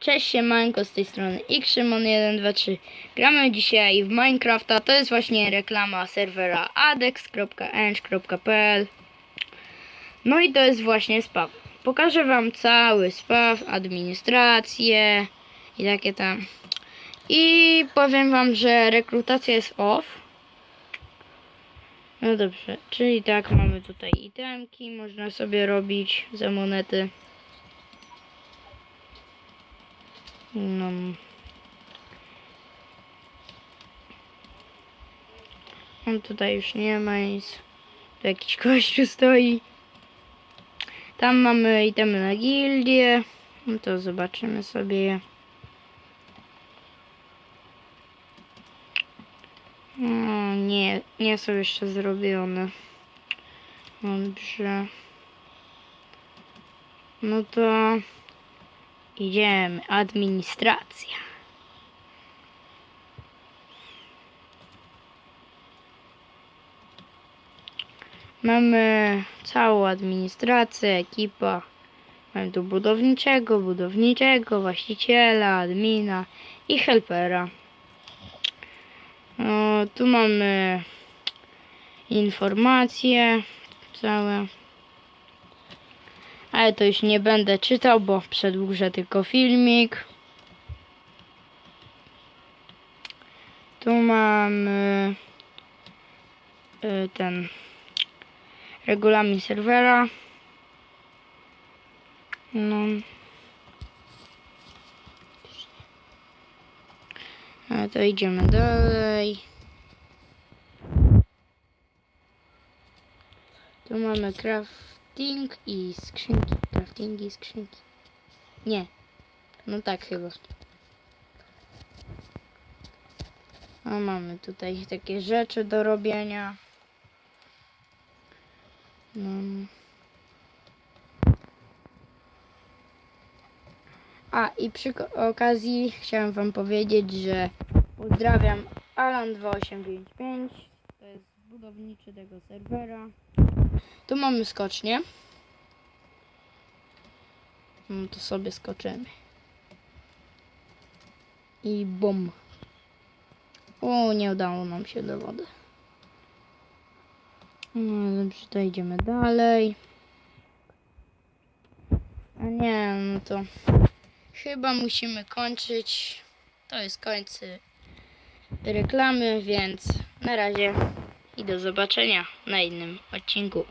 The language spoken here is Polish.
Cześć siemanko, z tej strony xszymon123 Gramy dzisiaj w Minecrafta, to jest właśnie reklama serwera adex.eng.pl No i to jest właśnie spaw. Pokażę wam cały spaw, administrację i takie tam. I powiem wam, że rekrutacja jest off. No dobrze, czyli tak mamy tutaj itemki, można sobie robić za monety No. On tutaj już nie ma nic. Tu jakiś kościół stoi. Tam mamy itemy na gildię. No to zobaczymy sobie. No, nie, nie są jeszcze zrobione. Dobrze. No to Idziemy. Administracja. Mamy całą administrację, ekipa. Mamy tu budowniczego, budowniczego, właściciela, admina i helpera. Tu mamy informacje całe. Ale to już nie będę czytał, bo przedłużę tylko filmik. Tu mamy y, ten regulamin serwera. No. A to idziemy dalej. Tu mamy crafting i skrzynki. Crafting i skrzynki. Nie. No tak chyba. A mamy tutaj takie rzeczy do robienia. No. A i przy okazji chciałem wam powiedzieć, że pozdrawiam Alan2895. To jest budowniczy tego serwera. Tu mamy skocznię. No to sobie skoczymy. I bum. O, nie udało nam się do wody. No dobrze, to idziemy dalej. A nie, no to chyba musimy kończyć. To jest koniec reklamy, więc na razie i do zobaczenia na innym odcinku.